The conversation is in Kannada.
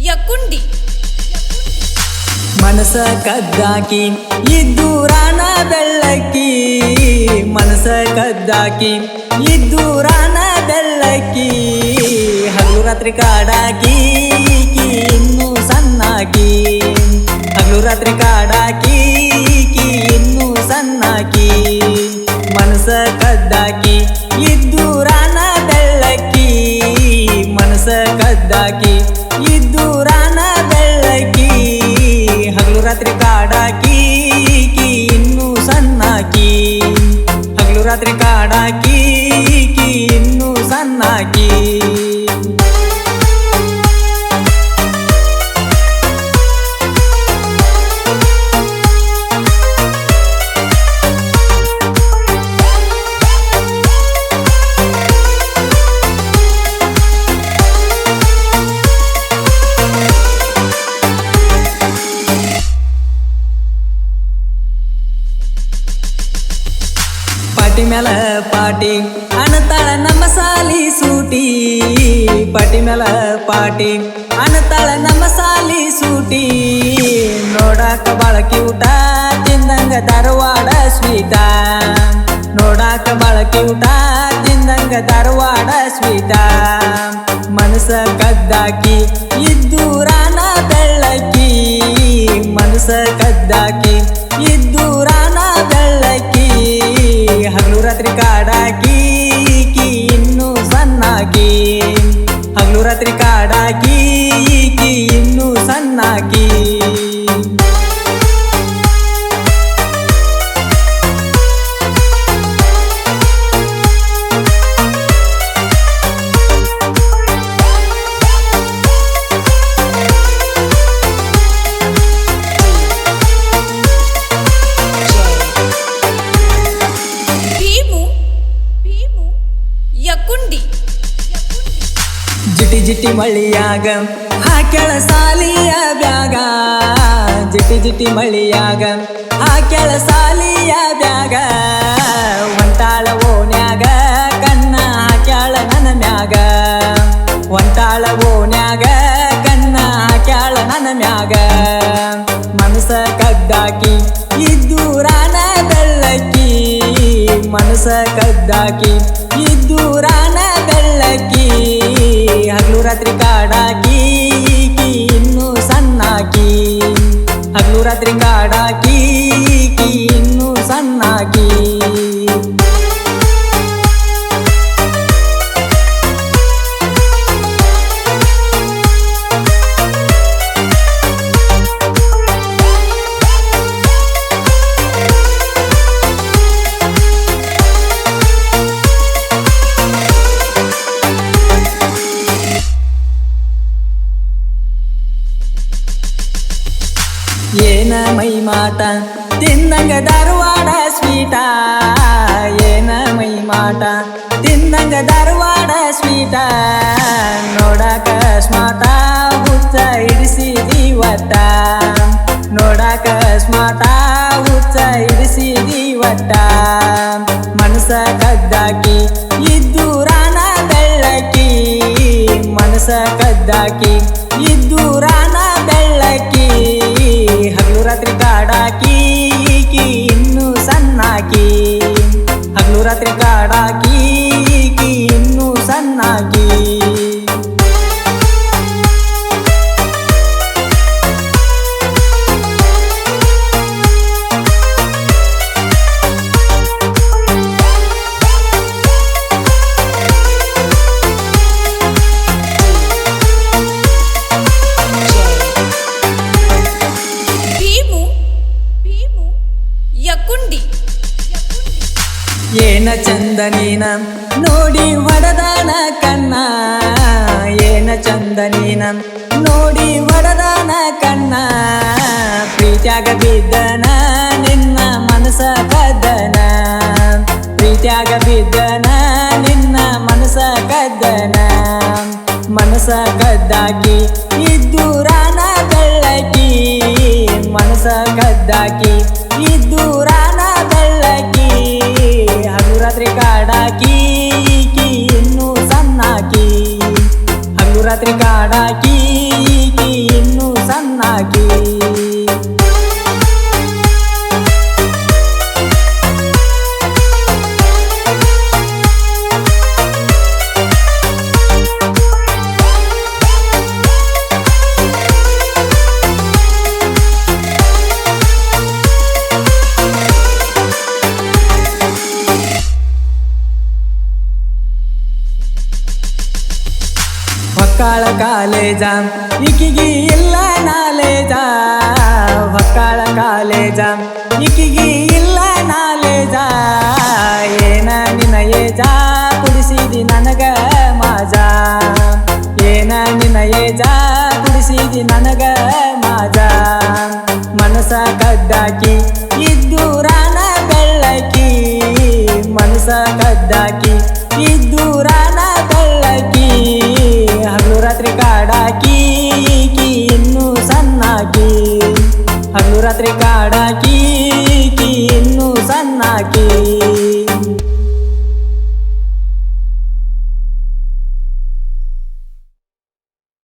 ಯಕುಂಡಿ. ಮನಸ ಕದ್ದಾಕಿ, ಇದ್ದು ರಾನ ಬೆಳ್ಳಕ್ಕಿ ಮನಸ ಕದ್ದಾಕಿ, ಇದ್ದು ರಾನ ಬೆಳ್ಳಕ್ಕಿ ಹಗಲು ರಾತ್ರಿ ಕಾಡಾಕಿ ಇನ್ನು ಸಣ್ಣಾಕಿ. ಹಗಲು ರಾತ್ರಿ ಕಾಡಾಕಿ ಇನ್ನು ಸಣ್ಣಾಕಿ. ಮನಸ ಕದ್ದಾಕಿ, ಇದ್ದು ರಾನ ಬೆಳ್ಳಕ್ಕಿ ಮನಸ ಕದ್ದಾಕಿ ಹಗಲು ರಾತ್ರಿ ಪಾಟಿ ಮ್ಯಾಲ ಪಾಟಿ. ಅನತಾಳ ನಮ್ಮ ಸಾಲಿ ಸೂಟಿ. ಪಟಿ ಮ್ಯಾಲ ಪಾಟಿ. ಅನತಾಳ ನಮ್ಮ ಸಾಲಿ ಸೂಟಿ. ನೋಡಾಕ ಬಾಳ ಕ್ಯೂಟ ತಿಂದಂಗ ಧಾರವಾಡ ಸ್ವೀಟ ನೋಡಾಕ ಬಾಳ ಕ್ಯೂಟ ತಿಂದಂಗ ಧಾರವಾಡ ಸ್ವೀಟ ಮನಸ ಕದ್ದಾಕಿ, ಇದ್ದೂರಾನ ಬೆಳ್ಳಕ್ಕಿ. ಮನಸ ಕದ್ದಾಕಿ ಜಿಟಿ ಮಳಿಯಾಗ. ಹಾಕ್ಯಾಳ ಸಾಲಿಯ ಬ್ಯಾಗ. ಜಿಟಿ ಜಿಟಿ ಮಳಿಯಾಗ. ಹಾಕ್ಯಾಳ ಸಾಲಿಯ ಬ್ಯಾಗ. ಒಂತಾಳ ಓನ್ಯಾಗ ಕಣ್ಣ ಹಾಕ್ಯಾಳ ನನ್ನ ಮ್ಯಾಗ. ಒಂಟಾಳ ಓನ್ಯಾಗ ಕಣ್ಣ ಹಾಕ್ಯಾಳ ನನ್ನ ಮ್ಯಾಗ. ಮನಸ ಕದ್ದಾಕಿ, ಇದ್ದೂರಾನ ಬೆಳ್ಳಕ್ಕಿ. ಮನಸ ಕದ್ದಾಕಿ ಹಗಲು ರಾತ್ರಿ ತಿಂದಂಗ ಧಾರವಾಡ ಸ್ವೀಟ, ಏನ ಮೈ ಮಾಟ ತಿಂದಂಗ ಧಾರವಾಡ ಸ್ವೀಟ, ನೋಡಾಕ ಸ್ಮಾಟ ಹುಚ್ಚ ಇಡಿಸಿ ಒಟ್ಟ ನೋಡಾಕ ಸ್ಮಾಟ ಹುಚ್ಚ ಇಡಿಸಿ ಒಟ್ಟ ಮನಸ ಕದ್ದಾಕಿ, ಇದ್ದೂರಾನ ಬೆಳ್ಳಕ್ಕಿ. ಮನಸ ಕದ್ದಾಕಿ ಇದ್ದೂರ ಬೆಳ್ಳಕ್ಕಿ ಈಕಿ ಇನ್ನೂ ಸಣ್ಣಾಕಿ ಏನ ಚಂದ ನೀನ ನೋಡಿ ಒಡದಾನ ಕಣ್ಣ. ಏನ ಚಂದ ನೀನ ನೋಡಿ ಒಡದಾನ ಕಣ್ಣ. ಪ್ರೀತ್ಯಾಗ ಬಿದ್ದನ ನಿನ್ನ ಮನಸ ಕದ್ದನ. ಪ್ರೀತ್ಯಾಗ ಬಿದ್ದನ ನಿನ್ನ ಮನಸ ಕದ್ದನ. ಮನಸ ಕದ್ದಾಕಿ, ಇದ್ದೂರಾನ ಬೆಳ್ಳಕಿ. ಮನಸ ಕದ್ದಾಕಿ ಹಗಲು ಕಾಲೇಜ. ಇಕಿಗಿ ಇಲ್ಲ ನಾಲೇಜ. ಹೊಕ್ಕಾಳ ಕಾಲೇಜ. ಇಕಿಗಿ ಇಲ್ಲ ನಾಲೇಜ. ಏನ ನಿನ ಏಜ? ಕುಡಿಸಿದಿ ನನಗ ಮಾಜ. ಏನ ನಿನ ಏಜ? ಕುಡಿಸಿದಿ ನನಗ ಮಾಜ. ಮನಸ ಕದ್ದಾಕಿ ಇದ್ದೂರಾನ ಬೆಳ್ಳಕಿ. ಮನಸ ಕದ್ದಾಕಿ ಇದ್ದೂರಾನ ಬೆಳ್ಳಕಿ ಹಗಲು ರಾತ್ರಿ ಕಾಡಾಕಿ